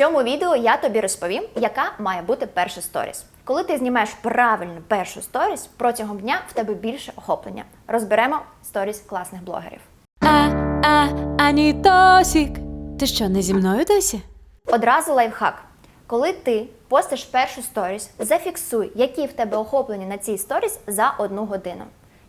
цьому відео я тобі розповім, яка має бути перша сторіс. Коли ти знімаєш правильно першу сторіс, протягом дня в тебе більше охоплення. Розберемо сторіс класних блогерів. А, а, Анітосік. Ти що, не зі мною досі? Одразу лайфхак. Коли ти постиш першу сторіс, зафіксуй, які в тебе охоплення на цій сторіс за одну годину.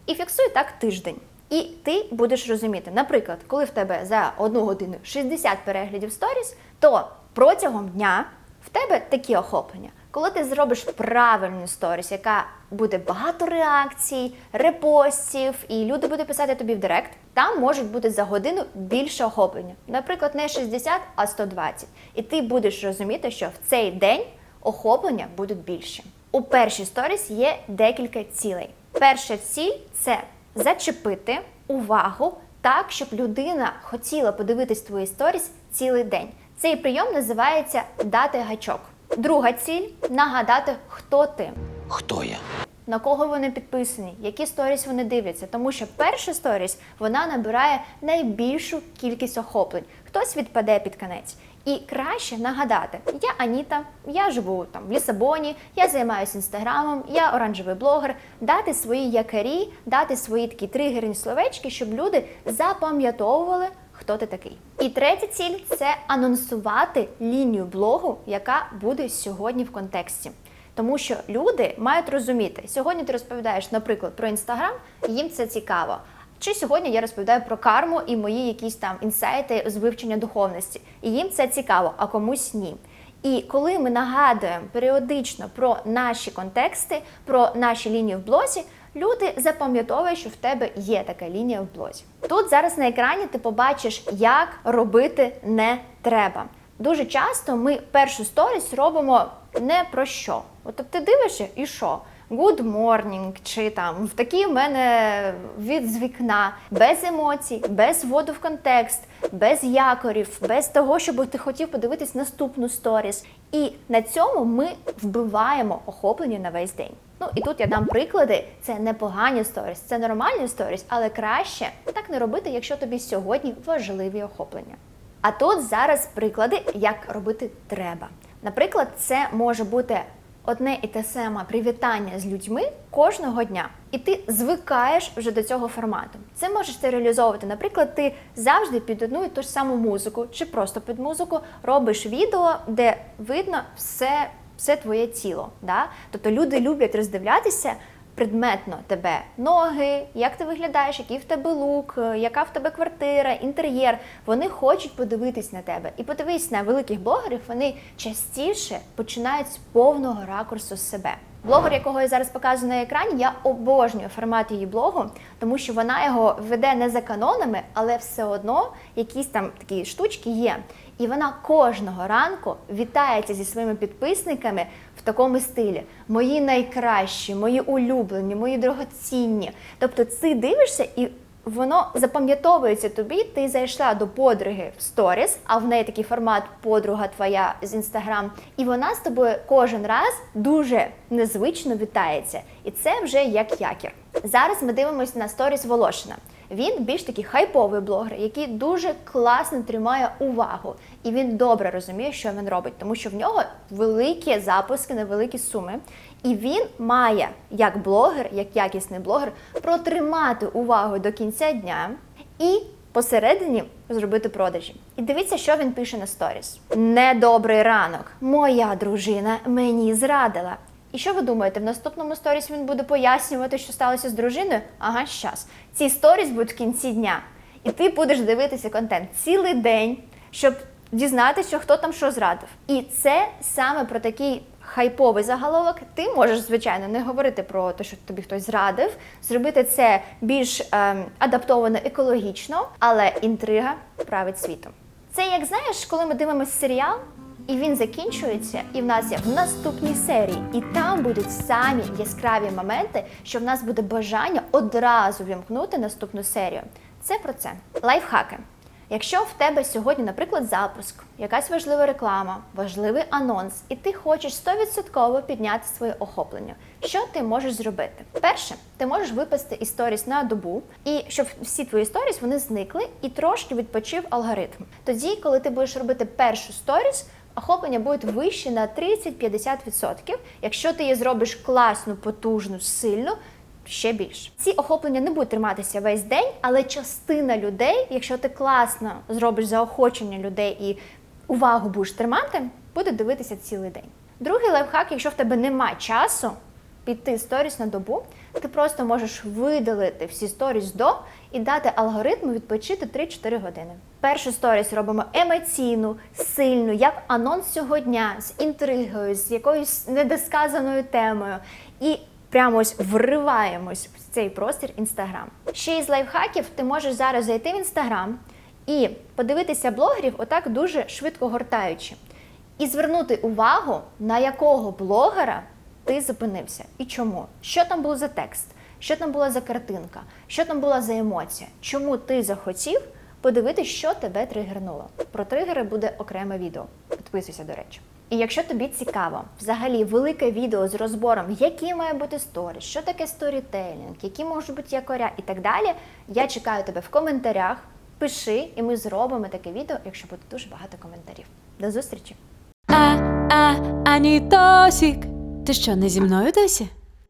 І фіксуй так тиждень. І ти будеш розуміти, наприклад, коли в тебе за одну годину 60 переглядів сторіс, то протягом дня в тебе такі охоплення. Коли ти зробиш правильну сторіс, яка буде багато реакцій, репостів, і люди будуть писати тобі в директ, там можуть бути за годину більше охоплення. Наприклад, не 60, а 120. І ти будеш розуміти, що в цей день охоплення будуть більше. У першій сторіс є декілька цілей. Перша ціль це зачепити увагу так, щоб людина хотіла подивитись твої сторіс цілий день. Цей прийом називається дати гачок. Друга ціль нагадати, хто ти. Хто я? На кого вони підписані, які сторіс вони дивляться, тому що перша сторіс вона набирає найбільшу кількість охоплень. Хтось відпаде під кінець. І краще нагадати: я Аніта, я живу там в Лісабоні, я займаюся інстаграмом, я оранжевий блогер, дати свої якорі, дати свої такі тригерні словечки, щоб люди запам'ятовували, хто ти такий. І третя ціль це анонсувати лінію блогу, яка буде сьогодні в контексті. Тому що люди мають розуміти, сьогодні ти розповідаєш, наприклад, про інстаграм, їм це цікаво. Чи сьогодні я розповідаю про карму і мої якісь там інсайти з вивчення духовності, і їм це цікаво, а комусь ні. І коли ми нагадуємо періодично про наші контексти, про наші лінії в блозі, люди запам'ятовують, що в тебе є така лінія в блозі. Тут зараз на екрані ти побачиш, як робити не треба. Дуже часто ми першу сторіс робимо не про що. От ти дивишся і що? Good morning, чи там в такий в мене від з вікна, без емоцій, без вводу в контекст, без якорів, без того, щоб ти хотів подивитись наступну сторіс. І на цьому ми вбиваємо охоплення на весь день. Ну і тут я дам приклади. Це не погані сторіс, це нормальні сторіс, але краще так не робити, якщо тобі сьогодні важливі охоплення. А тут зараз приклади, як робити треба. Наприклад, це може бути одне і те саме привітання з людьми кожного дня, і ти звикаєш вже до цього формату. Це можеш ти реалізовувати. Наприклад, ти завжди під одну і ту ж саму музику, чи просто під музику робиш відео, де видно все, все твоє тіло. Да? Тобто люди люблять роздивлятися. Предметно тебе ноги, як ти виглядаєш, який в тебе лук, е, яка в тебе квартира, інтер'єр. Вони хочуть подивитись на тебе. І подивись на великих блогерів, вони частіше починають з повного ракурсу себе. Блогер, якого я зараз показую на екрані, я обожнюю формат її блогу, тому що вона його веде не за канонами, але все одно якісь там такі штучки є. І вона кожного ранку вітається зі своїми підписниками в такому стилі: мої найкращі, мої улюблені, мої дорогоцінні. Тобто, ти дивишся і. Воно запам'ятовується тобі, ти зайшла до подруги в сторіс, а в неї такий формат подруга твоя з інстаграм, і вона з тобою кожен раз дуже незвично вітається. І це вже як якір. Зараз ми дивимося на сторіс Волошина. Він більш такий хайповий блогер, який дуже класно тримає увагу, і він добре розуміє, що він робить, тому що в нього великі запуски на великі суми. І він має, як блогер, як якісний блогер, протримати увагу до кінця дня і посередині зробити продажі. І дивіться, що він пише на сторіс: Недобрий ранок. Моя дружина мені зрадила. І що ви думаєте, в наступному сторіс він буде пояснювати, що сталося з дружиною? Ага, щас. Ці сторіс будуть в кінці дня. І ти будеш дивитися контент цілий день, щоб дізнатися, хто там що зрадив. І це саме про такий хайповий заголовок. Ти можеш, звичайно, не говорити про те, що тобі хтось зрадив, зробити це більш ем, адаптовано екологічно, але інтрига править світом. Це як знаєш, коли ми дивимося серіал. І він закінчується, і в нас є в наступній серії. І там будуть самі яскраві моменти, що в нас буде бажання одразу вімкнути наступну серію. Це про це. Лайфхаки. Якщо в тебе сьогодні, наприклад, запуск, якась важлива реклама, важливий анонс, і ти хочеш 100% підняти своє охоплення, що ти можеш зробити? Перше, ти можеш випасти із сторіс на добу, і щоб всі твої сторіс вони зникли і трошки відпочив алгоритм. Тоді, коли ти будеш робити першу сторіс, охоплення будуть вищі на 30-50%. Якщо ти її зробиш класну, потужну, сильну, ще більше. Ці охоплення не будуть триматися весь день, але частина людей, якщо ти класно зробиш заохочення людей і увагу будеш тримати, буде дивитися цілий день. Другий лайфхак, якщо в тебе немає часу піти сторіс на добу, ти просто можеш видалити всі сторіс до і дати алгоритму відпочити 3-4 години. Першу сторіс робимо емоційну, сильну, як анонс цього дня, з інтригою, з якоюсь недосказаною темою. І прямо ось вриваємось в цей простір інстаграм. Ще із лайфхаків ти можеш зараз зайти в інстаграм і подивитися блогерів отак дуже швидко гортаючи. І звернути увагу, на якого блогера ти зупинився і чому. Що там було за текст, що там була за картинка, що там була за емоція, чому ти захотів подивитися, що тебе тригернуло. Про тригери буде окреме відео. Підписуйся, до речі. І якщо тобі цікаво, взагалі велике відео з розбором, які має бути сторі, що таке сторітелінг, які можуть бути якоря і так далі, я чекаю тебе в коментарях. Пиши, і ми зробимо таке відео, якщо буде дуже багато коментарів. До зустрічі! А, а, Анітосік. Ти що, не зі мною досі?